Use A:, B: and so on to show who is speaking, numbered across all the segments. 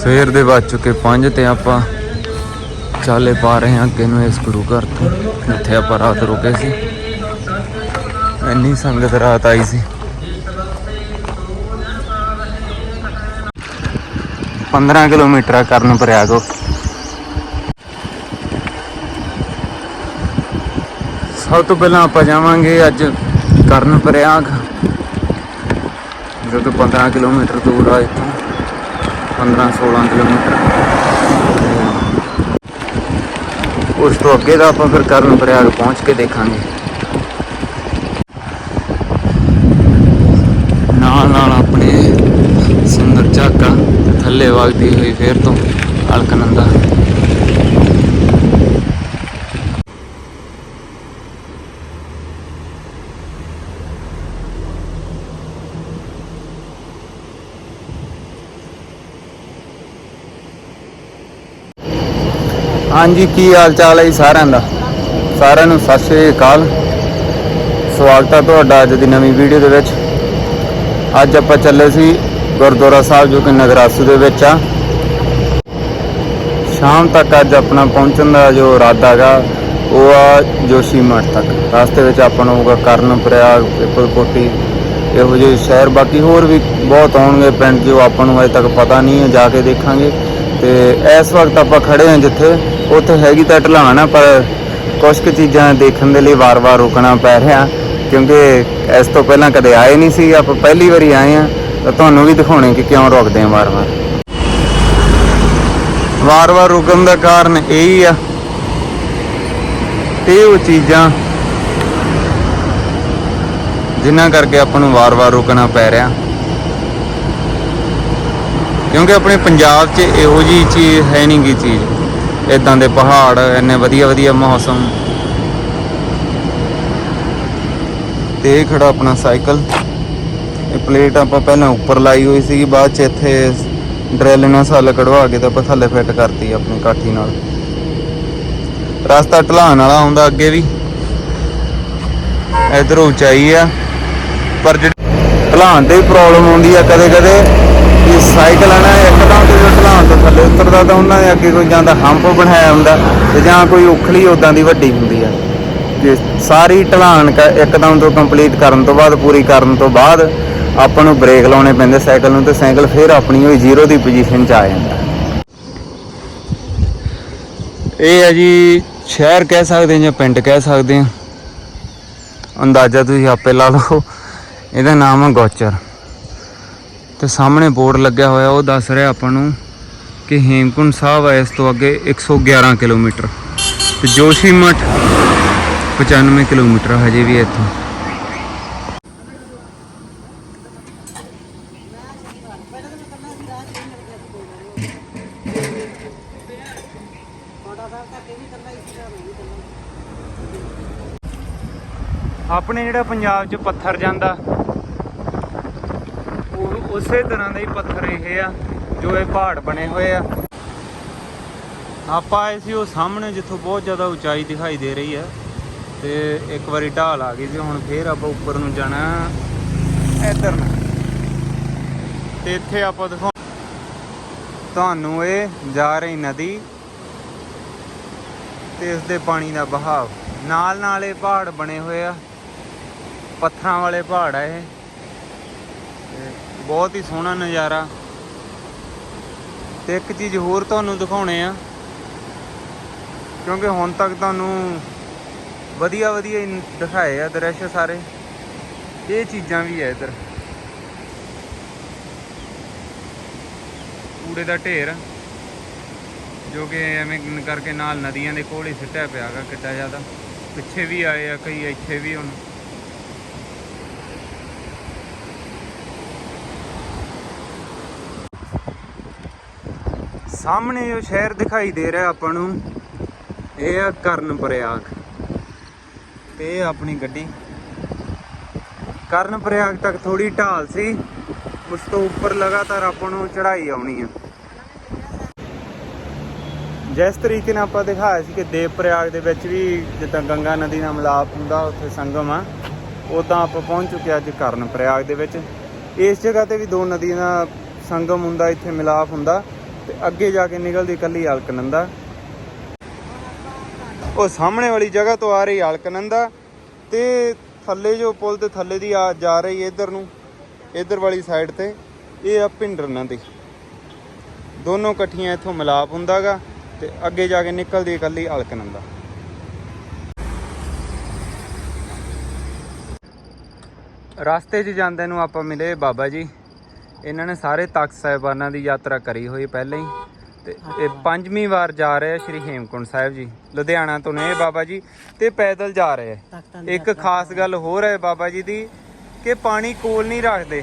A: ਸਵੇਰ ਦੇ ਵੱਜ ਚੁੱਕੇ 5 ਤੇ ਆਪਾਂ ਚਾਲੇ ਪਾ ਰਹੇ ਹਾਂ ਅੱਗੇ ਨੂੰ ਇਸ ਗੁਰੂ ਘਰ ਤੋਂ। ਜਿੱਥੇ ਆਪਾਂ ਰਾਤ ਰੁਕੇ ਸੀ। ਇੰਨੀ ਸੰਗਤ ਰਾਤ ਆਈ ਸੀ। 15 ਕਿਲੋਮੀਟਰ ਆ ਕਰਨ ਪ੍ਰਯਾਗੋ ਸਭ ਤੋਂ ਪਹਿਲਾਂ ਆਪਾਂ ਜਾਵਾਂਗੇ ਅੱਜ ਕਰਨ ਪ੍ਰਯਾਗ। ਜੋ ਕਿ 15 ਕਿਲੋਮੀਟਰ ਦੂਰ ਆ ਇੱਥੋਂ। 15 16 ਕਿਲੋਮੀਟਰ। ਉਸ ਤੋਂ ਅੱਗੇ ਦਾ ਆਪਾਂ ਫਿਰ ਕਰਨ ਪ੍ਰਯਾਗ ਪਹੁੰਚ ਕੇ ਦੇਖਾਂਗੇ। ਨਾਲ ਨਾਲ ਆਪਣੇ ਸੁੰਦਰ ਝਾਕਾ ਥੱਲੇ ਵਗਦੀ ਹੋਈ ਫੇਰ ਤੋਂ ਅਲਕਨੰਦਾ। ਹਾਂਜੀ, ਕੀ ਹਾਲ ਚਾਲ ਹੈ ਜੀ ਸਾਰਿਆਂ ਦਾ? ਸਾਰਿਆਂ ਨੂੰ ਸਤਿ ਸ਼੍ਰੀ ਅਕਾਲ। ਸਵਾਗਤ ਹੈ ਤੁਹਾਡਾ ਅੱਜ ਦੀ ਨਵੀਂ ਵੀਡੀਓ ਦੇ ਵਿੱਚ। ਅੱਜ ਆਪਾਂ ਚੱਲੇ ਸੀ ਗੁਰਦੁਆਰਾ ਸਾਹਿਬ, ਜੋ ਕਿ ਨਗਰਾਸੂ ਦੇ ਵਿੱਚ ਆ। ਸ਼ਾਮ ਤੱਕ ਅੱਜ ਆਪਣਾ ਪਹੁੰਚਣ ਦਾ ਜੋ ਇਰਾਦਾ ਹੈਗਾ, ਉਹ ਆ ਜੋਸ਼ੀ ਮਠ ਤੱਕ। ਰਸਤੇ ਵਿੱਚ ਆਪਾਂ ਨੂੰ ਹੋਊਗਾ ਕਰਨ, ਪ੍ਰਯਾਗ ਪਿਪਲਕੋਟੀ ਇਹੋ ਜਿਹੇ ਸ਼ਹਿਰ। ਬਾਕੀ ਹੋਰ ਵੀ ਬਹੁਤ ਆਉਣਗੇ ਪਿੰਡ, ਜੋ ਆਪਾਂ ਨੂੰ ਅਜੇ ਤੱਕ ਪਤਾ ਨਹੀਂ ਹੈ, ਜਾ ਕੇ ਦੇਖਾਂਗੇ। ਤੇ ਇਸ ਵਕਤ ਆਪਾਂ ਖੜੇ ਹਾਂ ਜਿੱਥੇ ਉੱਥੇ ਹੈਗੀ ਤਾਂ ਢਲਾਣ ਆ, ਪਰ ਕੁਝ ਕੁ ਚੀਜ਼ਾਂ ਦੇਖਣ ਦੇ ਲਈ ਵਾਰ-ਵਾਰ ਰੁਕਣਾ ਪੈ ਰਿਹਾ, ਕਿਉਂਕਿ ਇਸ ਤੋਂ ਪਹਿਲਾਂ ਕਦੇ ਆਏ ਨਹੀਂ ਸੀ, ਆਪਾਂ ਪਹਿਲੀ ਵਾਰੀ ਆਏ ਆ ਤਾਂ ਤੁਹਾਨੂੰ ਵੀ ਦਿਖਾਉਣੇ ਕਿ ਕਿਉਂ ਰੁਕਦੇ ਆ ਵਾਰ-ਵਾਰ। ਵਾਰ-ਵਾਰ ਰੁਕਣ ਦਾ ਕਾਰਨ ਇਹ ਹੀ ਆ ਤੇ ਉਹ ਚੀਜ਼ਾਂ ਜਿਨ੍ਹਾਂ ਕਰਕੇ ਆਪਾਂ ਨੂੰ ਵਾਰ-ਵਾਰ ਰੁਕਣਾ ਪੈ ਰਿਹਾ। ਕਿਉਂਕਿ ਆਪਣੇ ਪੰਜਾਬ 'ਚ ਇਹੋ ਜੀ ਚੀਜ਼ ਹੈ ਨਹੀਂ ਗੀ ਚੀਜ਼। ਇਦਾਂ ਦੇ ਪਹਾੜ, ਇੰਨੇ ਵਧੀਆ ਵਧੀਆ ਮੌਸਮ। ਤੇ ਖੜਾ ਆਪਣਾ ਸਾਈਕਲ। ਇਹ ਪਲੇਟ ਆਪਾਂ ਪਹਿਲਾਂ ਉੱਪਰ ਲਾਈ ਹੋਈ ਸੀਗੀ, ਬਾਅਦ 'ਚ ਇੱਥੇ ਡਰਿਲ ਨਾਲ ਸੱਲ ਕਢਵਾ ਕੇ ਤਾਂ ਆਪਾਂ ਥੱਲੇ ਫਿੱਟ ਕਰਤੀ ਆਪਣੀ ਕਾਠੀ ਨਾਲ। ਰਸਤਾ ਢਲਾਣ ਵਾਲਾ ਆਉਂਦਾ ਅੱਗੇ ਵੀ। ਇਧਰ ਉਚਾਈ ਆ, ਪਰ ਜਿਹੜੀ ਢਲਾਣ ਤੇ ਪ੍ਰੋਬਲਮ ਆਉਂਦੀ ਆ ਕਦੇ ਕਦੇ ਕਿ ਸਾਈਕਲ ਆ ਨਾ ਇੱਕਦਮ ਥੱਲੇ ਤਾਂ ਉਹਨਾਂ ਦੇ ਅੱਗੇ ਕੋਈ ਜਾਂਦਾ ਹੰਪ ਬਣਾਇਆ ਹੁੰਦਾ ਤੇ ਜਾਂ ਕੋਈ ਉਖਲੀ ਉਦਾਂ ਦੀ ਵੱਡੀ ਹੁੰਦੀ ਆ। ਜੇ ਸਾਰੀ ਢਲਾਨ ਕ- ਇੱਕਦਮ ਤੋਂ ਕੰਪਲੀਟ ਕਰਨ ਤੋਂ ਬਾਅਦ, ਪੂਰੀ ਕਰਨ ਤੋਂ ਬਾਅਦ ਆਪਾਂ ਨੂੰ ਬ੍ਰੇਕ ਲਾਉਣੇ ਪੈਂਦੇ ਸਾਈਕਲ ਨੂੰ ਤੇ ਸਾਈਕਲ ਫਿਰ ਆਪਣੀ ਹੋਈ ਜ਼ੀਰੋ ਦੀ ਪੋਜੀਸ਼ਨ 'ਚ ਆ ਜਾਂਦਾ। ਇਹ ਹੈ ਜੀ, ਸ਼ਹਿਰ ਕਹਿ ਸਕਦੇ ਜਾਂ ਪਿੰਡ ਕਹਿ ਸਕਦੇ ਹਾਂ? ਅੰਦਾਜ਼ਾ ਤੁਸੀਂ ਆਪੇ ਲਾ ਲਓ। ਇਹਦਾ ਨਾਮ ਹੈ ਗੋਚਰ। ਤੇ ਸਾਹਮਣੇ ਬੋਰਡ ਲੱਗਿਆ ਹੋਇਆ, ਉਹ ਦੱਸ ਰਿਹਾ ਆਪਾਂ ਨੂੰ ਕਿ ਹੇਮਕੁੰਡ ਸਾਹਿਬ ਹੈ ਇਸ ਤੋਂ ਅੱਗੇ 111 ਕਿਲੋਮੀਟਰ। ਤੇ ਜੋਸ਼ੀਮਠ 95 ਕਿਲੋਮੀਟਰ ਹਜੇ ਵੀ ਇੱਥੋਂ। ਆਪਣੇ ਜਿਹੜਾ ਪੰਜਾਬ 'ਚ ਪੱਥਰ ਜਾਂਦਾ, ਉਹ ਉਸੇ ਤਰ੍ਹਾਂ ਦਾ ਹੀ ਪੱਥਰ ਇਹ ਆ। ਜੋ ਇਹ ਪਹਾੜ ਬਣੇ ਹੋਏ ਆ। ਆਪਾਂ ਆਏ ਸੀ ਉਹ ਸਾਹਮਣੇ ਜਿੱਥੋਂ ਬਹੁਤ ਜ਼ਿਆਦਾ ਉਚਾਈ ਦਿਖਾਈ ਦੇ ਰਹੀ ਹੈ ਤੇ ਇੱਕ ਵਾਰੀ ਢਾਲ ਆ ਗਈ ਸੀ, ਹੁਣ ਫੇਰ ਆਪਾਂ ਉੱਪਰ ਨੂੰ ਜਾਣਾ ਇੱਧਰ ਨੂੰ। ਤੇ ਇੱਥੇ ਆਪਾਂ ਦਿਖਾ ਤੁਹਾਨੂੰ ਇਹ ਜਾ ਰਹੀ ਨਦੀ ਤੇ ਇਸ ਦੇ ਪਾਣੀ ਦਾ ਬਹਾਵ। ਨਾਲ ਨਾਲ ਇਹ ਪਹਾੜ ਬਣੇ ਹੋਏ ਆ। ਪੱਥਰਾਂ ਵਾਲੇ ਪਹਾੜ ਆ ਇਹ। ਬਹੁਤ ਹੀ ਸੋਹਣਾ ਨਜ਼ਾਰਾ। ਤੇ ਇੱਕ ਚੀਜ਼ ਹੋਰ ਤੁਹਾਨੂੰ ਦਿਖਾਉਣੇ ਆ। ਕਿਉਂਕਿ ਹੁਣ ਤੱਕ ਤੁਹਾਨੂੰ ਵਧੀਆ ਵਧੀਆ ਦਿਖਾਏ ਆ ਦ੍ਰਿਸ਼ ਸਾਰੇ। ਇਹ ਚੀਜ਼ਾਂ ਵੀ ਆ ਇੱਧਰ। ਕੂੜੇ ਦਾ ਢੇਰ, ਜੋ ਕਿ ਐਵੇਂ ਕਰਕੇ ਨਾਲ ਨਦੀਆਂ ਦੇ ਕੋਲ ਹੀ ਸਿੱਟਿਆ ਪਿਆਗਾ ਕਿੱਡਾ ਜ਼ਿਆਦਾ। ਪਿੱਛੇ ਵੀ ਆਏ ਆ, ਕਈ ਇੱਥੇ ਵੀ ਹੁਣ। ਸਾਹਮਣੇ ਜੋ ਸ਼ਹਿਰ ਦਿਖਾਈ ਦੇ ਰਿਹਾ ਆਪਾਂ ਨੂੰ। ਇਹ ਆ ਕਰਨ ਪ੍ਰਯਾਗ। ਤੇ ਆਪਣੀ ਗੱਡੀ। ਕਰਨ ਪ੍ਰਯਾਗ ਤੱਕ ਥੋੜੀ ਢਾਲ ਸੀ। ਉਸ ਤੋਂ ਉੱਪਰ ਲਗਾਤਾਰ ਆਪਾਂ ਨੂੰ ਚੜ੍ਹਾਈ ਆਉਣੀ ਹੈ ਜਿਸ ਤਰੀਕੇ ਨਾਲ ਆਪਾਂ ਦਿਖਾਇਆ ਸੀ ਕਿ ਦੇਵ ਪ੍ਰਯਾਗ ਦੇ ਵਿੱਚ ਵੀ ਜਿੱਦਾਂ ਗੰਗਾ ਨਦੀ ਨਾਲ ਮਿਲਾਪ ਹੁੰਦਾ, ਉੱਥੇ ਸੰਗਮ ਆ ਉਦਾਂ ਆਪਾਂ ਪਹੁੰਚ ਚੁੱਕੇ ਅੱਜ ਕਰਨ ਪ੍ਰਯਾਗ ਦੇ ਵਿੱਚ। ਇਸ ਜਗ੍ਹਾ ਤੇ ਵੀ ਦੋ ਨਦੀਆਂ ਦਾ ਸੰਗਮ ਹੁੰਦਾ, ਇੱਥੇ ਮਿਲਾਪ ਹੁੰਦਾ। ਤੇ ਅੱਗੇ ਜਾ ਕੇ ਨਿਕਲਦੀ ਕੱਲੀ ਅਲਕਨੰਦਾ। ਉਹ ਸਾਹਮਣੇ ਵਾਲੀ ਜਗ੍ਹਾ ਤੋਂ ਆ ਰਹੀ ਅਲਕਨੰਦਾ ਤੇ ਥੱਲੇ ਜੋ ਪੁਲ ਦੇ ਥੱਲੇ ਦੀ ਆ ਜਾ ਰਹੀ ਇੱਧਰ ਨੂੰ, ਇੱਧਰ ਵਾਲੀ ਸਾਈਡ ਤੇ, ਇਹ ਆ ਭਿੰਡਰ ਨਦੀ। ਦੋਨੋਂ ਇਕੱਠੀਆਂ ਇੱਥੋਂ ਮਿਲਾਪ ਹੁੰਦਾਗਾ ਤੇ ਅੱਗੇ ਜਾ ਕੇ ਨਿਕਲਦੀ ਇਕੱਲੀ ਕੱਲੀ ਅਲਕਨੰਦਾ। ਰਸਤੇ 'ਚ ਜਾਂਦੇ ਨੂੰ ਆਪਾਂ ਮਿਲੇ ਬਾਬਾ ਜੀ। ਇਹਨਾਂ ਨੇ ਸਾਰੇ ਤਖਤ ਸਾਹਿਬਾਨਾਂ ਦੀ ਯਾਤਰਾ ਕਰੀ ਹੋਈ ਪਹਿਲਾਂ ਹੀ। ਤੇ ਇਹ ਪੰਜਵੀਂ ਵਾਰ ਜਾ ਰਹੇ ਆ ਸ਼੍ਰੀ ਹੇਮਕੁੰਟ ਸਾਹਿਬ ਜੀ। ਲੁਧਿਆਣਾ ਤੋਂ ਨੇ ਬਾਬਾ ਜੀ ਤੇ ਪੈਦਲ ਜਾ ਰਹੇ ਆ। ਇੱਕ ਖਾਸ ਗੱਲ ਹੋਰ ਹੈ ਬਾਬਾ ਜੀ ਦੀ ਕਿ ਪਾਣੀ ਕੋਲ ਨਹੀਂ ਰੱਖਦੇ।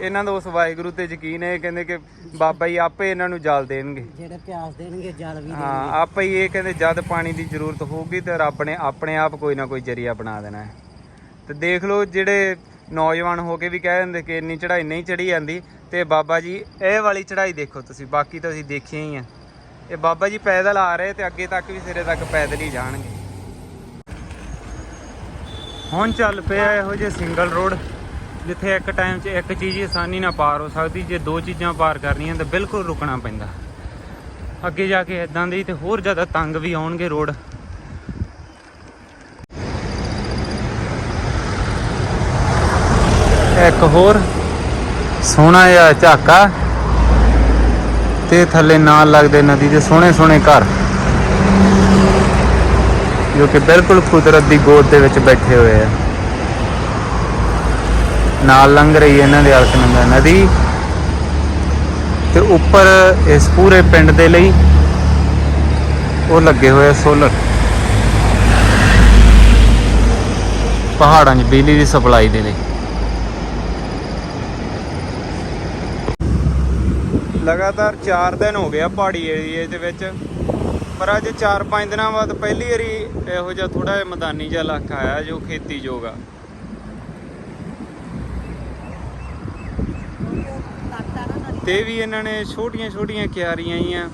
A: ਇਹਨਾਂ ਦਾ ਉਸ ਵਾਹਿਗੁਰੂ ਤੇ ਯਕੀਨ ਹੈ ਇਹ ਕਹਿੰਦੇ ਕਿ ਬਾਬਾ ਜੀ ਆਪੇ ਇਹਨਾਂ ਨੂੰ ਜਲ ਦੇਣਗੇ।
B: ਜਿਹੜੇ ਪਿਆਸ ਦੇਣਗੇ ਜਲ ਵੀ
A: ਹਾਂ ਆਪੇ ਹੀ ਇਹ ਕਹਿੰਦੇ ਜਦ ਪਾਣੀ ਦੀ ਜ਼ਰੂਰਤ ਹੋਊਗੀ ਤੇ ਰੱਬ ਨੇ ਆਪਣੇ ਆਪ ਕੋਈ ਨਾ ਕੋਈ ਜਰੀਆ ਬਣਾ ਦੇਣਾ ਹੈ। ਤੇ ਦੇਖ ਲਓ ਜਿਹੜੇ ਨੌਜਵਾਨ ਹੋ ਕੇ ਵੀ ਕਹਿ ਦਿੰਦੇ ਕਿ ਇੰਨੀ ਚੜ੍ਹਾਈ ਨਹੀਂ ਚੜੀ ਜਾਂਦੀ ਤੇ ਬਾਬਾ ਜੀ ਇਹ ਵਾਲੀ ਚੜ੍ਹਾਈ ਦੇਖੋ ਤੁਸੀਂ, ਬਾਕੀ ਤਾਂ ਅਸੀਂ ਦੇਖੀਆਂ ਹੀ ਆ। ਇਹ ਬਾਬਾ ਜੀ ਪੈਦਲ ਆ ਰਹੇ ਤੇ ਅੱਗੇ ਤੱਕ ਵੀ ਸਿਰੇ ਤੱਕ ਪੈਦਲ ਹੀ ਜਾਣਗੇ। ਹੁਣ ਚੱਲ ਪਿਆ ਇਹੋ ਜਿਹੇ ਸਿੰਗਲ ਰੋਡ ਜਿੱਥੇ ਇੱਕ ਟਾਈਮ 'ਚ ਇੱਕ ਚੀਜ਼ ਹੀ ਆਸਾਨੀ ਨਾਲ ਪਾਰ ਹੋ ਸਕਦੀ, ਜੇ ਦੋ ਚੀਜ਼ਾਂ ਪਾਰ ਕਰਨੀਆਂ ਤਾਂ ਬਿਲਕੁਲ ਰੁਕਣਾ ਪੈਂਦਾ। ਅੱਗੇ ਜਾ ਕੇ ਇਦਾਂ ਦੇ ਹੀ ਤੇ ਹੋਰ ਜ਼ਿਆਦਾ ਤੰਗ ਵੀ ਆਉਣਗੇ ਰੋਡ ਇੱਕ ਹੋਰ ਸੋਹਣਾ ਜਿਹਾ ਝਾਕਾ ਤੇ ਥੱਲੇ ਨਾਲ ਲੱਗਦੇ ਨਦੀ ਦੇ ਸੋਹਣੇ ਸੋਹਣੇ ਘਰ, ਜੋ ਕਿ ਬਿਲਕੁਲ ਕੁਦਰਤ ਦੀ ਗੋਦ ਦੇ ਵਿੱਚ ਬੈਠੇ ਹੋਏ ਆ। ਨਾਲ ਲੰਘ ਰਹੀ ਹੈ ਇਹਨਾਂ ਦੇ ਅਲਕਨੰਦਾ ਨਦੀ ਤੇ ਉੱਪਰ ਇਸ ਪੂਰੇ ਪਿੰਡ ਦੇ ਲਈ ਉਹ ਲੱਗੇ ਹੋਏ ਆ ਸੋਲਰ। ਪਹਾੜਾਂ 'ਚ ਬਿਜਲੀ ਦੀ ਸਪਲਾਈ ਦੇ ਲਈ। ਲਗਾਤਾਰ 4 ਦਿਨ ਹੋ ਗਿਆ ਪਹਾੜੀ ਏਰੀਏ ਦੇ ਵਿੱਚ। ਪਰ ਅੱਜ 4-5 ਦਿਨਾਂ ਬਾਅਦ ਪਹਿਲੀ ਵਾਰੀ ਇਹੋ ਜਿਹਾ ਥੋੜਾ ਜਿਹਾ ਮੈਦਾਨੀ ਜਿਹਾ ਇਲਾਕਾ ਆਇਆ ਜੋ ਖੇਤੀ ਯੋਗ ਆ। ਤੇ ਵੀ ਇਹਨਾਂ ਨੇ ਛੋਟੀਆਂ ਛੋਟੀਆਂ ਕਿਆਰੀਆਂ ਆਈਆਂ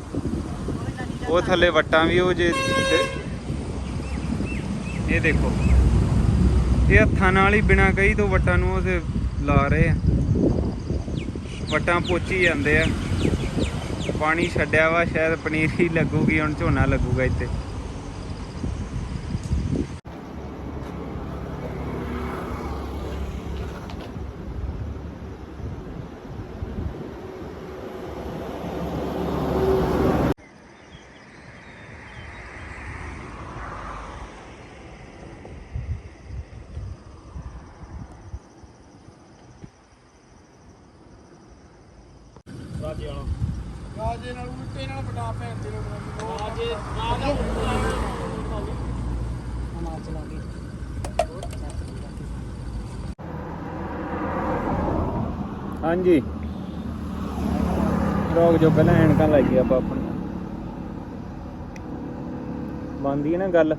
A: ਉਹ ਥੱਲੇ ਵੱਟਾਂ ਵੀ ਉਹ ਜੇ ਤੇ- ਇਹ ਦੇਖੋ। ਇਹ ਹੱਥਾਂ ਨਾਲ ਹੀ ਬਿਨਾ ਕਹੀ ਤੋਂ ਵੱਟਾਂ ਨੂੰ ਉਹਦੇ ਲਾ ਰਹੇ ਆ। ਵੱਟਾਂ ਪੋਚੀ ਜਾਂਦੇ ਆ। ਪਾਣੀ ਛੱਡਿਆ ਵਾ, ਸ਼ਾਇਦ ਪਨੀਰ ਹੀ ਲੱਗੂਗੀ, ਹੁਣ ਝੋਨਾ ਲੱਗੂਗਾ ਇੱਥੇ
C: ਰਾਜੇ ਨਾਲ ਉਲਟੇ ਨਾਲ ਬਟਾ ਭੈਣ ਦੇ ਲੋਕ ਰਾਜੇ
B: ਹਿਮਾਚਲ ਆ ਗਈ
A: ਹਾਂਜੀ। ਰੋਕ ਜੋ ਪਹਿਲਾਂ ਐਨਕਾਂ ਲਾਈਏ ਆਪਾਂ ਆਪਣੀ। ਬੰਦੀ ਹੈ ਨਾ ਗੱਲ।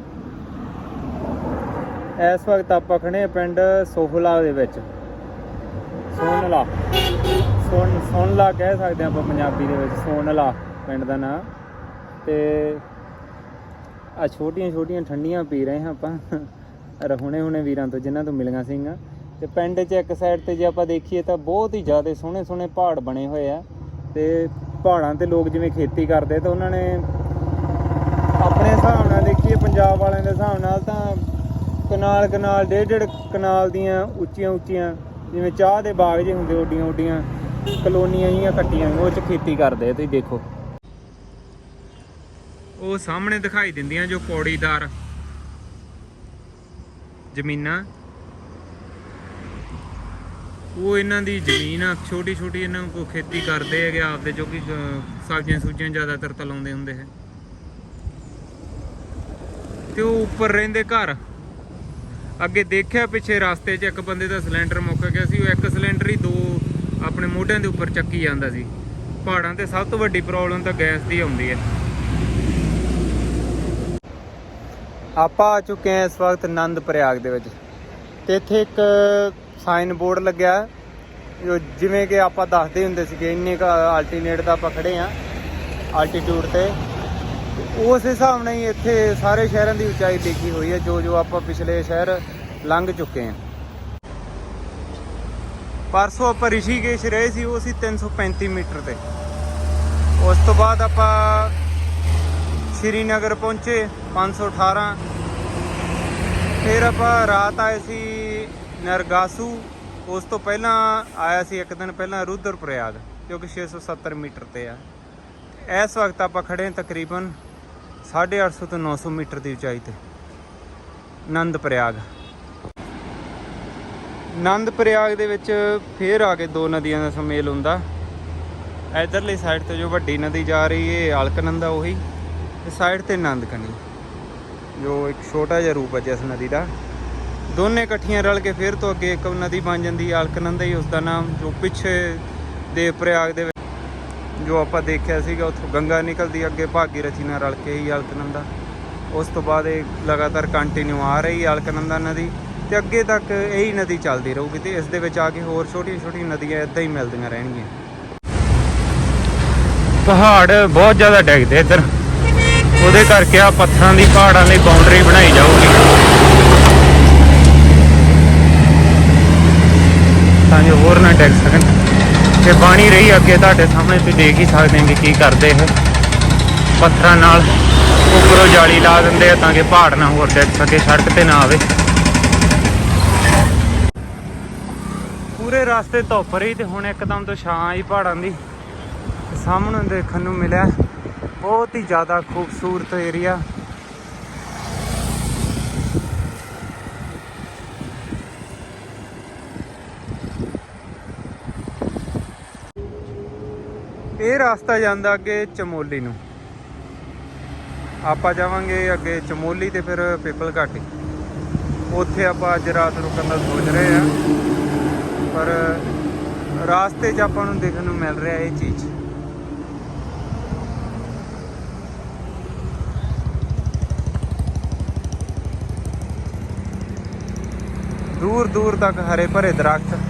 A: ਇਸ ਵਕਤ ਆਪਾਂ ਖੜੇ ਪਿੰਡ ਸੋਹਲਾ ਦੇ ਵਿੱਚ। ਸੋਨਲਾ। ਸੋਨ ਸੋਨਲਾ ਕਹਿ ਸਕਦੇ ਆਪਾਂ ਪੰਜਾਬੀ ਦੇ ਵਿੱਚ, ਸੋਨਲਾ ਪਿੰਡ ਦਾ ਨਾਂ। ਤੇ ਆ ਛੋਟੀਆਂ ਛੋਟੀਆਂ ਠੰਡੀਆਂ ਪੀ ਰਹੇ ਹਾਂ ਆਪਾਂ। ਰਹੁਣੇ ਹੁਣੇ ਵੀਰਾਂ ਤੋਂ ਜਿਨ੍ਹਾਂ ਤੋਂ ਮਿਲੀਆਂ ਸੀਗੀਆਂ। ਤੇ ਪਿੰਡ 'ਚ ਇੱਕ ਸਾਈਡ ਤੇ ਜੇ ਆਪਾਂ ਦੇਖੀਏ ਤਾਂ ਬਹੁਤ ਹੀ ਜ਼ਿਆਦਾ ਸੋਹਣੇ ਸੋਹਣੇ ਪਹਾੜ ਬਣੇ ਹੋਏ ਆ ਤੇ ਪਹਾੜਾਂ ਤੇ ਲੋਕ ਜਿਵੇਂ ਖੇਤੀ ਕਰਦੇ ਤਾਂ ਉਹਨਾਂ ਨੇ ਆਪਣੇ ਹਿਸਾਬ ਨਾਲ ਦੇਖੀਏ, ਪੰਜਾਬ ਵਾਲਿਆਂ ਦੇ ਹਿਸਾਬ ਨਾਲ ਤਾਂ ਕਨਾਲ ਕਨਾਲ, ਡੇਢ ਡੇਢ ਕਨਾਲ ਦੀਆਂ ਉੱਚੀਆਂ ਉੱਚੀਆਂ ਜਿਵੇਂ ਚਾਹ ਦੇ ਬਾਗ ਜਿਹੇ ਹੁੰਦੇ, ਓਡੀਆਂ ਓਡੀਆਂ ਕਲੋਨੀਆਂ ਜੀਆਂ ਕੱਟੀਆਂ ਉਹ ਚ ਖੇਤੀ ਕਰਦੇ ਤੁਸੀਂ ਦੇਖੋ। ਉਹ ਸਾਹਮਣੇ ਦਿਖਾਈ ਦਿੰਦੀਆਂ ਜੋ ਪੌੜੀਦਾਰ ਜ਼ਮੀਨਾਂ ਉਹ ਇਹਨਾਂ ਦੀ ਜ਼ਮੀਨ ਆ, ਛੋਟੀ ਛੋਟੀ ਇਹਨਾਂ ਨੂੰ ਕੋ ਖੇਤੀ ਕਰਦੇ ਹੈਗੇ, ਆਪਦੇ ਜੋ ਕਿ ਸਬਜ਼ੀਆਂ ਸੁਬਜ਼ੀਆਂ ਜ਼ਿਆਦਾਤਰ ਤਲਾਉਂਦੇ ਹੁੰਦੇ ਹੈ। ਤੇ ਉਹ ਉੱਪਰ ਰਹਿੰਦੇ ਘਰ। ਅੱਗੇ ਦੇਖਿਆ ਪਿੱਛੇ ਰਸਤੇ 'ਚ ਇੱਕ ਬੰਦੇ ਦਾ ਸਿਲੰਡਰ ਮੁੱਕ ਗਿਆ ਸੀ, ਉਹ ਇੱਕ ਸਿਲੰਡਰ ਹੀ ਦੋ ਆਪਣੇ ਮੋਢਿਆਂ ਦੇ ਉੱਪਰ ਚੱਕੀ ਜਾਂਦਾ ਸੀ। ਪਹਾੜਾਂ ਤੇ ਸਭ ਤੋਂ ਵੱਡੀ ਪ੍ਰੋਬਲਮ ਤਾਂ ਗੈਸ ਦੀ ਆਉਂਦੀ ਹੈ। ਆਪਾਂ ਆ ਚੁੱਕੇ ਹਾਂ ਇਸ ਵਕਤ ਆਨੰਦ ਪ੍ਰਯਾਗ ਦੇ ਵਿੱਚ। ਤੇ ਇੱਥੇ ਇੱਕ ਸਾਈਨ ਬੋਰਡ ਲੱਗਿਆ। ਜੋ ਜਿਵੇਂ ਕਿ ਆਪਾਂ ਦੱਸਦੇ ਹੁੰਦੇ ਸੀਗੇ, ਇੰਨੇ ਕ ਅਲਟੀਨੇਟ ਦਾ ਆਪਾਂ ਖੜੇ ਆ ਆਲਟੀਟਿਊਡ ਤੇ। ਉਸ ਹਿਸਾਬ ਨਾਲ ਹੀ ਇੱਥੇ ਸਾਰੇ ਸ਼ਹਿਰਾਂ ਦੀ ਉਚਾਈ ਲਿਖੀ ਹੋਈ ਹੈ, ਜੋ ਜੋ ਆਪਾਂ ਪਿਛਲੇ ਸ਼ਹਿਰ ਲੰਘ ਚੁੱਕੇ ਹਾਂ ਪਰਸੋਂ ਆਪਾਂ ਰਿਸ਼ੀਕੇਸ਼ ਰਹੇ ਸੀ, ਉਹ ਸੀ 335 ਮੀਟਰ ਤੇ। ਉਸ ਤੋਂ ਬਾਅਦ ਆਪਾਂ ਸ਼੍ਰੀਨਗਰ ਪਹੁੰਚੇ 518 ਫਿਰ ਆਪਾਂ ਰਾਤ ਆਏ ਸੀ ਨਰਗਾਸੂ, ਉਸ ਤੋਂ ਪਹਿਲਾਂ ਆਇਆ ਸੀ ਇੱਕ ਦਿਨ ਪਹਿਲਾਂ ਰੁਦਰਪ੍ਰਯਾਗ ਜੋ ਕਿ 670 ਮੀਟਰ ਤੇ ਆ। ਇਸ ਵਕਤ ਆਪਾਂ ਖੜੇ ਹਾਂ ਤਕਰੀਬਨ 850 ਤੋਂ 900 ਮੀਟਰ ਦੀ ਉਚਾਈ ਤੇ। ਨੰਦ ਪ੍ਰਯਾਗ ਨੰਦ ਪ੍ਰਯਾਗ ਦੇ ਵਿੱਚ ਫੇਰ ਆ ਕੇ ਦੋ ਨਦੀਆਂ ਦਾ ਸੁਮੇਲ ਹੁੰਦਾ। ਇਧਰਲੀ ਸਾਈਡ ਤੇ ਜੋ ਵੱਡੀ ਨਦੀ ਜਾ ਰਹੀ ਹੈ ਅਲਕਨੰਦਾ ਉਹੀ, ਤੇ ਸਾਈਡ ਤੇ ਨੰਦਕਨੀ, ਜੋ ਇੱਕ ਛੋਟਾ ਜਿਹਾ ਰੂਪ ਹੈ ਜਿਸ ਨਦੀ ਦਾ। ਦੋਨੇ ਇਕੱਠੀਆਂ ਰਲ ਕੇ ਫਿਰ ਤੋਂ ਅੱਗੇ ਇੱਕ ਨਦੀ ਬਣ ਜਾਂਦੀ ਹੈ ਅਲਕਨੰਦਾ ਹੀ ਉਸ ਦਾ ਨਾਮ, ਜੋ ਪਿੱਛੇ ਦੇ ਪ੍ਰਯਾਗ ਦੇ ਜੋ ਆਪਾਂ ਦੇਖਿਆ ਸੀਗਾ, ਉੱਥੋਂ ਗੰਗਾ ਨਿਕਲਦੀ, ਅੱਗੇ ਭਾਗੀਰਥੀ ਨਾਲ ਰਲ ਕੇ ਹੀ ਅਲਕਨੰਦਾ ਉਸ ਤੋਂ ਬਾਅਦ ਇਹ ਲਗਾਤਾਰ ਕੰਟੀਨਿਊ ਆ ਰਹੀ ਅਲਕਨੰਦਾ ਨਦੀ ਤੇ ਅੱਗੇ ਤੱਕ ਇਹੀ ਨਦੀ ਚੱਲਦੀ ਰਹੂਗੀ ਤੇ ਇਸ ਦੇ ਵਿੱਚ ਆ ਕੇ ਹੋਰ ਛੋਟੀਆਂ ਛੋਟੀਆਂ ਨਦੀਆਂ ਇਦਾਂ ਹੀ ਮਿਲਦੀਆਂ ਰਹਿਣਗੀਆਂ। ਪਹਾੜ ਬਹੁਤ ਜ਼ਿਆਦਾ ਡਿੱਗਦੇ ਇੱਧਰ। ਉਹਦੇ ਕਰਕੇ ਆ ਪੱਥਰਾਂ ਦੀ ਪਹਾੜਾਂ ਦੀ ਬਾਉਂਡਰੀ ਬਣਾਈ ਜਾਊਗੀ ਤਾਂ ਜੋ ਹੋਰ ਨਾ ਡਿੱਗ ਸਕਣ ਤੇ ਬਾਣੀ ਰਹੀ ਅੱਗੇ ਤੁਹਾਡੇ ਸਾਹਮਣੇ, ਤੁਸੀਂ ਦੇਖ ਹੀ ਸਕਦੇ ਹੋ ਕੀ ਕਰਦੇ ਇਹ। ਪੱਥਰਾਂ ਨਾਲ ਉੱਪਰੋਂ ਜਾਲੀ ਲਾ ਦਿੰਦੇ ਆ ਤਾਂ ਕਿ ਪਹਾੜ ਨਾ ਹੋਰ ਡਿੱਗ ਸਕੇ, ਸੜਕ ਤੇ ਨਾ ਆਵੇ। ਪੂਰੇ ਰਸਤੇ ਧੁੱਪ ਰਹੀ ਤੇ ਹੁਣ ਇੱਕਦਮ ਤੋਂ ਛਾਂ ਆਈ ਪਹਾੜਾਂ ਦੀ। ਸਾਹਮਣੇ ਦੇਖਣ ਨੂੰ ਮਿਲਿਆ ਬਹੁਤ ਹੀ ਜ਼ਿਆਦਾ ਖੂਬਸੂਰਤ ਏਰੀਆ। ਇਹ ਰਸਤਾ ਜਾਂਦਾ ਅੱਗੇ ਚਮੋਲੀ ਨੂੰ। ਆਪਾਂ ਜਾਵਾਂਗੇ ਅੱਗੇ ਚਮੋਲੀ ਤੇ ਫਿਰ ਪਿੱਪਲ ਘਾਟੀ। ਉੱਥੇ ਆਪਾਂ ਅੱਜ ਰਾਤ ਰੁਕਣ ਦਾ ਸੋਚ ਰਹੇ ਆ ਪਰ ਰਾਸਤੇ 'ਚ ਆਪਾਂ ਨੂੰ ਦੇਖਣ ਨੂੰ ਮਿਲ ਰਿਹਾ ਇਹ ਚੀਜ਼। ਦੂਰ ਦੂਰ ਤੱਕ ਹਰੇ ਭਰੇ ਦਰਖਤ।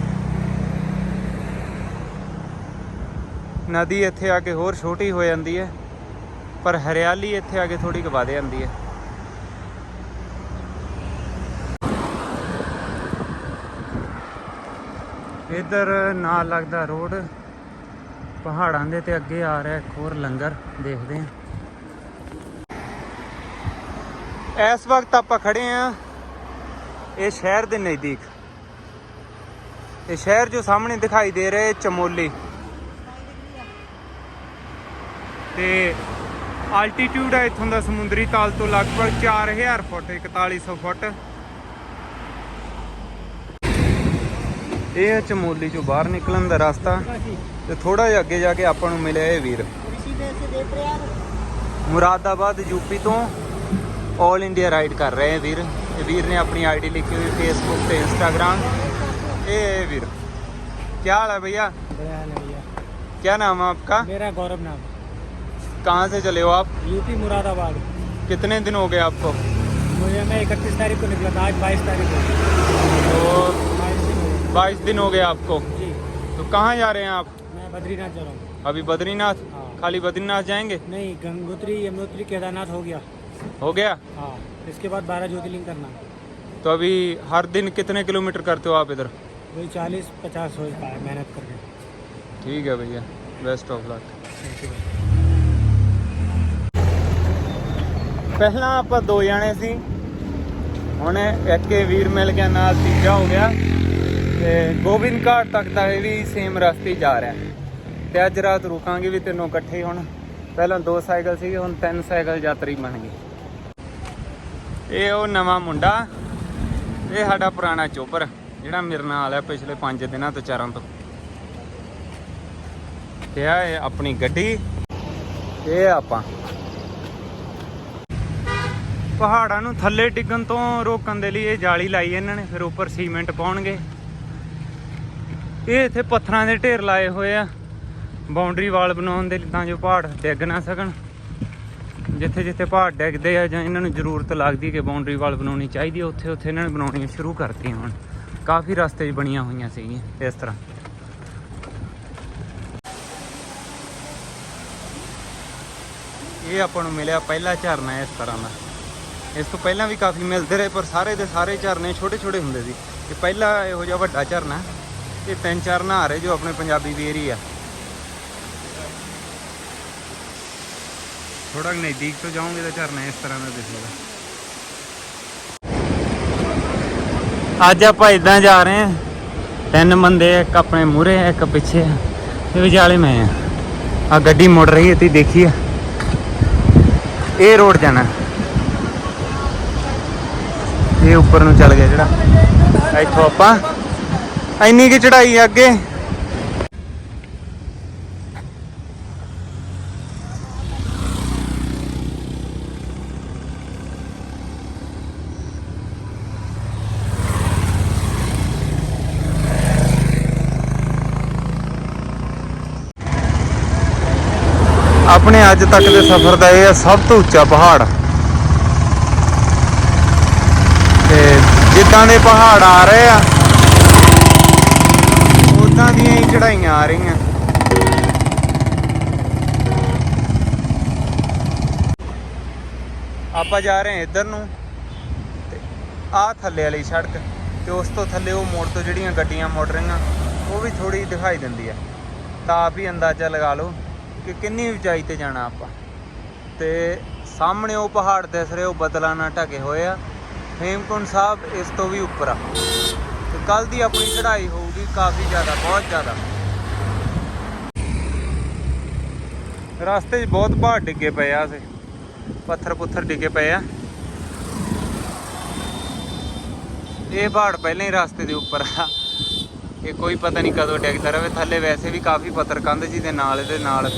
A: ਨਦੀ ਇੱਥੇ ਆ ਕੇ ਹੋਰ ਛੋਟੀ ਹੋ ਜਾਂਦੀ ਹੈ, ਪਰ ਹਰਿਆਲੀ ਇੱਥੇ ਆ ਕੇ ਥੋੜੀ ਕੁ ਵਧ ਜਾਂਦੀ ਹੈ। ਇੱਧਰ ਨਾਲ ਲੱਗਦਾ ਰੋਡ, ਪਹਾੜਾਂ ਦੇ ਤੇ ਅੱਗੇ ਆ ਰਿਹਾ ਇੱਕ ਹੋਰ ਲੰਗਰ, ਦੇਖਦੇ ਹਾਂ। ਇਸ ਵਕਤ ਆਪਾਂ ਖੜੇ ਆ ਇਹ ਸ਼ਹਿਰ ਦੇ ਨਜ਼ਦੀਕ। ਇਹ ਸ਼ਹਿਰ ਜੋ ਸਾਹਮਣੇ ਦਿਖਾਈ ਦੇ ਰਿਹਾ ਹੈ ਚਮੋਲੀ। ਤੇ ਆਲਟੀਟਿਊਡ ਹੈ ਇੱਥੋਂ ਦਾ ਸਮੁੰਦਰੀ ਤਲ ਤੋਂ ਲਗਭਗ 4000 ਫੁੱਟ 4100 ਫੁੱਟ ਇਹ ਹੈ ਚਮੋਲੀ ਚੋਂ ਬਾਹਰ ਨਿਕਲਣ ਦਾ ਰਸਤਾ ਤੇ ਥੋੜਾ ਜਿਹਾ ਅੱਗੇ ਜਾ ਕੇ ਆਪਾਂ ਨੂੰ ਮਿਲਿਆ ਇਹ ਵੀਰ ਮੁਰਾਦਾਬਾਦ ਯੂਪੀ ਤੋਂ 올 ਇੰਡੀਆ ਰਾਈਡ ਕਰ ਰਹੇ ਹੈ ਵੀਰ ਇਹ ਵੀਰ ਨੇ ਆਪਣੀ ਆਈਡੀ ਲਿਖੀ ਹੋਈ ਫੇਸਬੁੱਕ ਤੇ ਇੰਸਟਾਗ੍ਰਾਮ ਇਹ है वीर क्या हाल है भैया
C: बढ़िया है भैया
A: क्या नाम है आपका
C: मेरा गौरव नाम
A: कहाँ से चले हो आप?
C: यूपी मुरादाबाद।
A: कितने दिन हो गए आपको?
C: मुझे मैं इकतीस तारीख को निकला था आज बाईस तारीख को
A: तो
C: बाईस दिन हो गए।
A: आपको?
C: जी।
A: तो कहाँ जा रहे हैं आप?
C: मैं बद्रीनाथ जा रहा हूँ।
A: अभी बद्रीनाथ?
C: हाँ।
A: खाली बद्रीनाथ जाएँगे?
C: नहीं गंगोत्री यमुनोत्री केदारनाथ हो गया।
A: हो गया?
C: हाँ इसके बाद बारह ज्योतिर्लिंग करना
A: तो अभी हर दिन कितने किलोमीटर करते हो आप इधर?
C: वही चालीस पचास हो जाता है मेहनत करके।
A: ठीक है भैया best of luck
C: Thank you
A: ਪਹਿਲਾਂ ਆਪਾਂ ਦੋ ਜਾਣੇ ਸੀ। ਹੁਣ ਇੱਕ ਵੀਰ ਮਿਲ ਗਿਆ, ਨਾਲ ਤੀਜਾ ਹੋ ਗਿਆ। ਤੇ ਗੋਬਿੰਦ ਘਾਟ ਤੱਕ ਦਾ ਇਹ ਵੀ ਸੇਮ ਰਸਤੇ ਜਾ ਰਿਹਾ। ਤੇ ਅੱਜ ਰਾਤ ਰੁਕਾਂਗੇ ਵੀ ਤਿੰਨੋਂ ਇਕੱਠੇ ਹੁਣ। ਪਹਿਲਾਂ ਦੋ ਸਾਈਕਲ ਸੀਗੇ ਹੁਣ ਤਿੰਨ ਸਾਈਕਲ ਯਾਤਰੀ ਬਣ ਗਏ। ਇਹ ਉਹ ਨਵਾਂ ਮੁੰਡਾ, ਇਹ ਸਾਡਾ ਪੁਰਾਣਾ ਚੋਪਰ, ਜਿਹੜਾ ਮੇਰੇ ਨਾਲ ਹੈ ਪਿਛਲੇ 5 ਦਿਨਾਂ ਤੋਂ ਚਾਰਾਂ ਤੋਂ। ਤੇ ਆ ਇਹ ਆਪਣੀ ਗੱਡੀ ਇਹ ਆਪਾਂ। ਪਹਾੜਾਂ ਨੂੰ ਥੱਲੇ ਡਿੱਗਣ ਤੋਂ ਰੋਕਣ ਦੇ ਲਈ ਇਹ ਜਾਲੀ ਲਾਈ ਇਹਨਾਂ ਨੇ, ਫਿਰ ਉੱਪਰ ਸੀਮੈਂਟ ਪਾਉਣਗੇ। ਇਹ ਇੱਥੇ ਪੱਥਰਾਂ ਦੇ ਢੇਰ ਲਾਏ ਹੋਏ ਆ। ਬਾਉਂਡਰੀ ਵਾਲ ਬਣਾਉਣ ਦੇ ਲਈ ਤਾਂ ਜੋ ਪਹਾੜ ਡਿੱਗ ਨਾ ਸਕਣ। ਜਿੱਥੇ ਜਿੱਥੇ ਪਹਾੜ ਡਿੱਗਦੇ ਆ ਜਾਂ ਇਹਨਾਂ ਨੂੰ ਜ਼ਰੂਰਤ ਲੱਗਦੀ ਕਿ ਬਾਉਂਡਰੀ ਵਾਲ ਬਣਾਉਣੀ ਚਾਹੀਦੀ ਹੈ ਉੱਥੇ ਉੱਥੇ ਇਹਨਾਂ ਨੇ ਬਣਾਉਣੀਆਂ ਸ਼ੁਰੂ ਕਰਤੀਆਂ ਹੁਣ। ਕਾਫੀ ਰਸਤੇ 'ਚ ਬਣੀਆਂ ਹੋਈਆਂ ਸੀਗੀਆਂ ਇਸ ਤਰ੍ਹਾਂ। ਇਹ ਆਪਾਂ ਨੂੰ ਮਿਲਿਆ ਪਹਿਲਾ ਝਰਨਾ ਇਸ ਤਰ੍ਹਾਂ ਦਾ। ਇਸ ਤੋਂ ਪਹਿਲਾਂ ਵੀ ਕਾਫੀ ਮਿਲਦੇ ਰਹੇ, ਪਰ ਸਾਰੇ ਦੇ ਸਾਰੇ ਝਰਨੇ ਛੋਟੇ ਛੋਟੇ ਹੁੰਦੇ ਸੀ। ਇਹ ਪਹਿਲਾ ਇਹੋ ਜਿਹਾ ਵੱਡਾ ਝਰਨਾ ਇਹ ਤਿੰਨ ਚਾਰ ਨਹਾਰੇ ਜੋ ਆਪਣੇ ਪੰਜਾਬੀ ਵੀਰ ਆ। ਥੋੜਾ ਨਜ਼ਦੀਕ ਤੋਂ ਜਾਓਗੇ ਤਾਂ ਝਰਨਾ ਇਸ ਤਰ੍ਹਾਂ ਦਾ ਦਿਸੇਗਾ ਅੱਜ ਆਪਾਂ ਇਦਾਂ ਜਾ ਰਹੇ ਹਾਂ। ਤਿੰਨ ਬੰਦੇ, ਇੱਕ ਆਪਣੇ ਮੂਹਰੇ, ਇੱਕ ਪਿੱਛੇ। ਤੇ ਵਿਚਾਲੇ ਮੈਂ ਆ ਗੱਡੀ ਮੁੜ ਰਹੀ ਹੈ, ਤੁਸੀਂ ਦੇਖੀਏ ਇਹ ਰੋਡ ਜਾਣਾ। ਇਹ ਉੱਪਰ ਨੂੰ ਚੱਲ ਗਿਆ ਜਿਹੜਾ। ਇੱਥੋਂ ਆਪਾਂ ਇੰਨੀ ਕੀ ਚੜਾਈ ਅੱਗੇ। ਆਪਣੇ ਅੱਜ ਤੱਕ ਦੇ ਸਫ਼ਰ ਦਾ ਇਹ ਹੈ ਸਭ ਤੋਂ ਉੱਚਾ ਪਹਾੜ ਤੇ ਜਿੱਦਾਂ ਦੇ ਪਹਾੜ ਆ ਰਹੇ ਆ ਉਦਾਂ ਦੀਆਂ ਹੀ ਚੜਾਈਆਂ ਆ ਰਹੀਆਂ। ਆਪਾਂ ਜਾ ਰਹੇ ਹਾਂ ਇੱਧਰ ਨੂੰ, ਤੇ ਆਹ ਥੱਲੇ ਵਾਲੀ ਸੜਕ, ਤੇ ਉਸ ਤੋਂ ਥੱਲੇ ਉਹ ਮੋੜ ਤੋਂ ਜਿਹੜੀਆਂ ਗੱਡੀਆਂ ਮੁੜ ਰਹੀਆਂ, ਉਹ ਵੀ ਥੋੜੀ ਦਿਖਾਈ ਦਿੰਦੀ ਆ। ਤਾਂ ਆਪ ਹੀ ਅੰਦਾਜ਼ਾ ਲਗਾ ਲਓ ਕਿ ਕਿੰਨੀ ਉਚਾਈ ਤੇ ਜਾਣਾ ਆਪਾਂ। ਤੇ ਸਾਹਮਣੇ ਉਹ ਪਹਾੜ ਦਿਸ ਰਹੇ, ਉਹ ਬਦਲਾਂ ਨਾਲ ਢਕੇ ਹੋਏ ਆ। ਹੇਮਕੁੰਟ ਸਾਹਿਬ ਇਸ ਤੋਂ ਵੀ ਉੱਪਰ ਆ। ਤੇ ਕੱਲ ਦੀ ਆਪਣੀ ਚੜ੍ਹਾਈ ਹੋਊਗੀ ਕਾਫੀ ਜ਼ਿਆਦਾ, ਬਹੁਤ ਜ਼ਿਆਦਾ। ਰਸਤੇ 'ਚ ਬਹੁਤ ਪਹਾੜ ਡਿੱਗੇ ਪਏ ਆ ਸੇ ਪੱਥਰ ਪੁੱਥਰ ਡਿੱਗੇ ਪਏ ਆ। ਇਹ ਪਹਾੜ ਪਹਿਲਾਂ ਹੀ ਰਸਤੇ ਦੇ ਉੱਪਰ ਆ। ਇਹ ਕੋਈ ਪਤਾ ਨਹੀਂ ਕਦੋਂ ਡਿੱਗਦਾ ਰਵੇ ਥੱਲੇ ਵੈਸੇ ਵੀ ਕਾਫੀ ਪੱਥਰ ਕੰਧ ਜੀ ਦੇ ਨਾਲ ਇਹਦੇ ਨਾਲ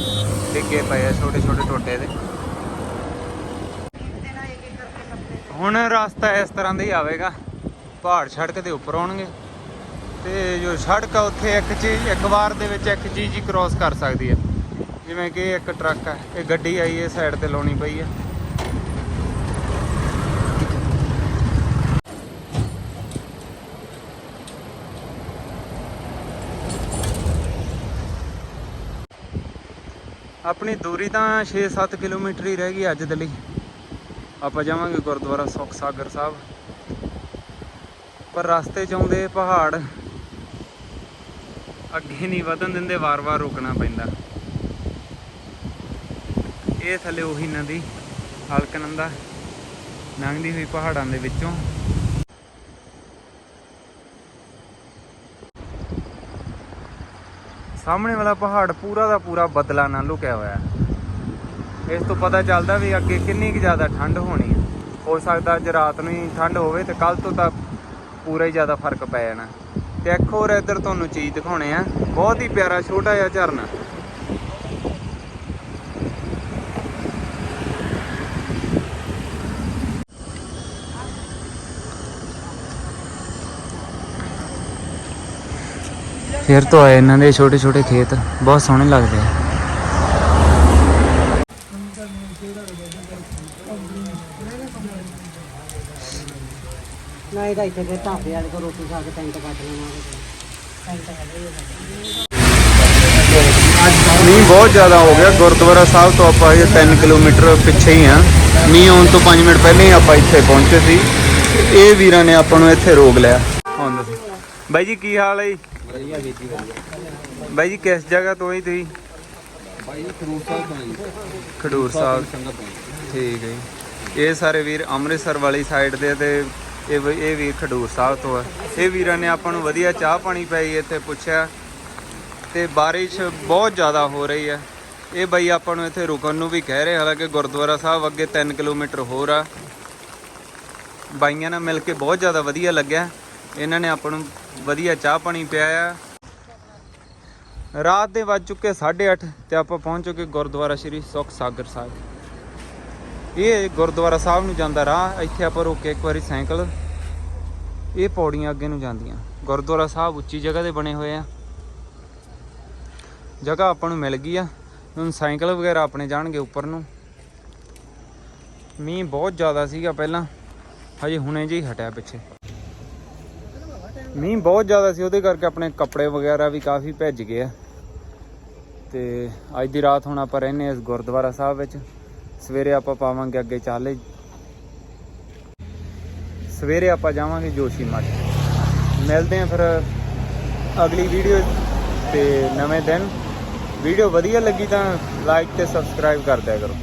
A: ਡਿੱਗੇ ਪਏ ਆ ਛੋਟੇ ਛੋਟੇ ਟੋਟੇ ਦੇ। ਹੁਣ ਰਸਤਾ ਇਸ ਤਰ੍ਹਾਂ ਦਾ ਹੀ ਆਵੇਗਾ। ਪਹਾੜ ਸੜਕ ਦੇ ਉੱਪਰ ਆਉਣਗੇ। ਤੇ ਜੋ ਸੜਕ ਆ, ਉੱਥੇ ਇੱਕ ਚੀਜ਼, ਇੱਕ ਵਾਰ ਦੇ ਵਿੱਚ ਇੱਕ ਚੀਜ਼ ਹੀ ਕ੍ਰਾਸ ਕਰ ਸਕਦੀ ਹੈ ਜਿਵੇਂ ਕਿ ਇੱਕ ਟਰੱਕ ਹੈ ਇਹ ਗੱਡੀ ਆਈ, ਇਹ ਸਾਈਡ ਤੇ ਲਾਉਣੀ ਪਈ ਆ। ਆਪਣੀ ਦੂਰੀ ਤਾਂ 6-7 ਕਿਲੋਮੀਟਰ ਹੀ ਰਹਿ ਗਈ ਅੱਜ ਦੇ ਲਈ। ਆਪਾਂ ਜਾਵਾਂਗੇ ਗੁਰਦੁਆਰਾ ਸੁਖ ਸਾਗਰ ਸਾਹਿਬ। ਪਰ ਰਸਤੇ 'ਚ ਆਉਂਦੇ ਪਹਾੜ, ਅੱਗੇ ਨਹੀਂ ਵਧਣ ਦਿੰਦੇ, ਵਾਰ-ਵਾਰ ਰੁਕਣਾ ਪੈਂਦਾ। ਇਹ ਥੱਲੇ ਉਹੀ ਨਦੀ, ਹਲਕਨੰਦਾ, ਲੰਘਦੀ ਹੋਈ ਪਹਾੜਾਂ ਦੇ ਵਿੱਚੋਂ। ਸਾਹਮਣੇ ਵਾਲਾ ਪਹਾੜ ਪੂਰਾ ਦਾ ਪੂਰਾ ਬਦਲਾ ਨਾਲ ਲੁਕਿਆ ਹੋਇਆ? ਹੈ ਇਸ ਤੋਂ ਪਤਾ ਚੱਲਦਾ ਵੀ ਅੱਗੇ ਕਿੰਨੀ ਕੁ ਜ਼ਿਆਦਾ ਠੰਡ ਹੋਣੀ ਹੈ। ਹੋ ਸਕਦਾ ਅੱਜ ਰਾਤ ਨੂੰ ਹੀ ਠੰਡ ਹੋਵੇ ਤੇ ਕੱਲ ਤੋਂ ਤਾਂ ਪੂਰਾ ਹੀ ਜ਼ਿਆਦਾ ਫ਼ਰਕ ਪੈ ਜਾਣਾ। ਤੇ ਇੱਕ ਹੋਰ ਇੱਧਰ ਤੁਹਾਨੂੰ ਚੀਜ਼ ਦਿਖਾਉਣੇ ਆ। ਬਹੁਤ ਹੀ ਪਿਆਰਾ ਛੋਟਾ ਜਿਹਾ ਝਰਨਾ। ਫਿਰ ਤੋਂ ਆਏ ਇਹਨਾਂ ਦੇ ਛੋਟੇ ਛੋਟੇ ਖੇਤ। ਬਹੁਤ ਸੋਹਣੇ ਲੱਗਦੇ ਆ।
B: ਨਾ ਇਹਦਾ ਇੱਥੇ ਦੇ ਢਾਬੇ ਵਾਲੇ ਕੋ ਰੋਟੀ ਖਾ ਕੇ ਟੈਂਟ ਕੱਟ ਲੈਣਾ
A: ਮੀਂਹ ਬਹੁਤ ਜ਼ਿਆਦਾ ਹੋ ਗਿਆ ਗੁਰਦੁਆਰਾ ਸਾਹਿਬ ਤੋਂ ਆਪਾਂ ਇਹ 3 ਕਿਲੋਮੀਟਰ ਪਿੱਛੇ ਹੀ ਆ। ਮੀਂਹ ਆਉਣ ਤੋਂ 5 ਮਿੰਟ ਪਹਿਲਾਂ ਹੀ ਆਪਾਂ ਇੱਥੇ ਪਹੁੰਚੇ ਸੀ। ਇਹ ਵੀਰਾਂ ਨੇ ਆਪਾਂ ਨੂੰ ਇੱਥੇ ਰੋਕ ਲਿਆ। ਹੁਣ ਦੱਸੋ। ਬਾਈ ਜੀ ਕੀ ਹਾਲ ਹੈ ਜੀ?
D: ਵਧੀਆ ਵੀਰ ਜੀ
A: ਬਾਈ ਜੀ ਕਿਸ ਜਗ੍ਹਾ ਤੋਂ ਹੀ ਤੁਸੀਂ?
D: ਸਾਹਿਬ ਤੋਂ ਜੀ।
A: ਖਡੂਰ ਸਾਹਿਬ
D: ਤੋਂ
A: ਠੀਕ ਹੈ ਜੀ। ਇਹ ਸਾਰੇ ਵੀਰ ਅੰਮ੍ਰਿਤਸਰ ਵਾਲੀ ਸਾਈਡ ਦੇ ਤੇ ਇਹ ਵੀ- ਇਹ ਵੀਰ ਖਡੂਰ ਸਾਹਿਬ ਤੋਂ ਹੈ ਇਹ ਵੀਰਾਂ ਨੇ ਆਪਾਂ ਨੂੰ ਵਧੀਆ ਚਾਹ ਪਾਣੀ ਪਾਈ ਇੱਥੇ ਪੁੱਛਿਆ। ਤੇ ਬਾਰਿਸ਼ ਬਹੁਤ ਜ਼ਿਆਦਾ ਹੋ ਰਹੀ ਹੈ ਇਹ ਬਾਈ ਆਪਾਂ ਨੂੰ ਇੱਥੇ ਰੁਕਣ ਨੂੰ ਵੀ ਕਹਿ ਰਹੇ, ਹਾਲਾਂਕਿ ਗੁਰਦੁਆਰਾ ਸਾਹਿਬ ਅੱਗੇ 3 ਕਿਲੋਮੀਟਰ ਹੋਰ ਆ। ਬਾਈਆਂ ਨਾਲ ਮਿਲ ਕੇ ਬਹੁਤ ਜ਼ਿਆਦਾ ਵਧੀਆ ਲੱਗਿਆ। ਇਹਨਾਂ ਨੇ ਆਪਾਂ ਨੂੰ ਵਧੀਆ ਚਾਹ ਪਾਣੀ ਪਿਆਇਆ। ਰਾਤ ਦੇ ਵੱਜ ਚੁੱਕੇ 8:30 ਤੇ ਆਪਾਂ ਪਹੁੰਚ ਚੁੱਕੇ ਗੁਰਦੁਆਰਾ ਸ਼੍ਰੀ ਸੁਖ ਸਾਗਰ ਸਾਹਿਬ। ਇਹ ਗੁਰਦੁਆਰਾ ਸਾਹਿਬ ਨੂੰ ਜਾਂਦਾ ਰਾਹ, ਇੱਥੇ ਆਪਾਂ ਰੋਕੇ ਇੱਕ ਵਾਰੀ ਸਾਈਕਲ, ਇਹ ਪੌੜੀਆਂ ਅੱਗੇ ਨੂੰ ਜਾਂਦੀਆਂ। ਗੁਰਦੁਆਰਾ ਸਾਹਿਬ ਉੱਚੀ ਜਗ੍ਹਾ ਤੇ ਬਣੇ ਹੋਏ ਆ। ਜਗ੍ਹਾ ਆਪਾਂ ਨੂੰ ਮਿਲ ਗਈ ਆ। ਹੁਣ ਸਾਈਕਲ ਵਗੈਰਾ ਆਪਣੇ ਜਾਣਗੇ ਉੱਪਰ ਨੂੰ। ਮੀਂਹ ਬਹੁਤ ਜ਼ਿਆਦਾ ਸੀਗਾ ਪਹਿਲਾਂ, ਹਜੇ ਹੁਣੇ ਜਿਹੀ ਹਟਿਆ ਪਿੱਛੇ। ਮੀਂਹ ਬਹੁਤ ਜ਼ਿਆਦਾ ਸੀ, ਉਹਦੇ ਕਰਕੇ ਆਪਣੇ ਕੱਪੜੇ ਵਗੈਰਾ ਵੀ ਕਾਫੀ ਭਿੱਜ ਗਏ ਆ। ਤੇ ਅੱਜ ਦੀ ਰਾਤ ਹੁਣ ਆਪਾਂ ਰਹਿੰਦੇ ਹਾਂ ਇਸ ਗੁਰਦੁਆਰਾ ਸਾਹਿਬ ਵਿੱਚ। ਸਵੇਰੇ ਆਪਾਂ ਪਾਵਾਂਗੇ ਅੱਗੇ ਚਾਲੇ। ਸਵੇਰੇ ਆਪਾਂ ਜਾਵਾਂਗੇ ਜੋਸ਼ੀ ਮੱਠ। ਮਿਲਦੇ ਹਾਂ ਫਿਰ ਅਗਲੀ ਵੀਡੀਓ ਤੇ ਨਵੇਂ ਦਿਨ। ਵੀਡੀਓ ਵਧੀਆ ਲੱਗੀ ਤਾਂ ਲਾਈਕ ਤੇ ਸਬਸਕ੍ਰਾਈਬ ਕਰ ਦਿਆ ਕਰੋ।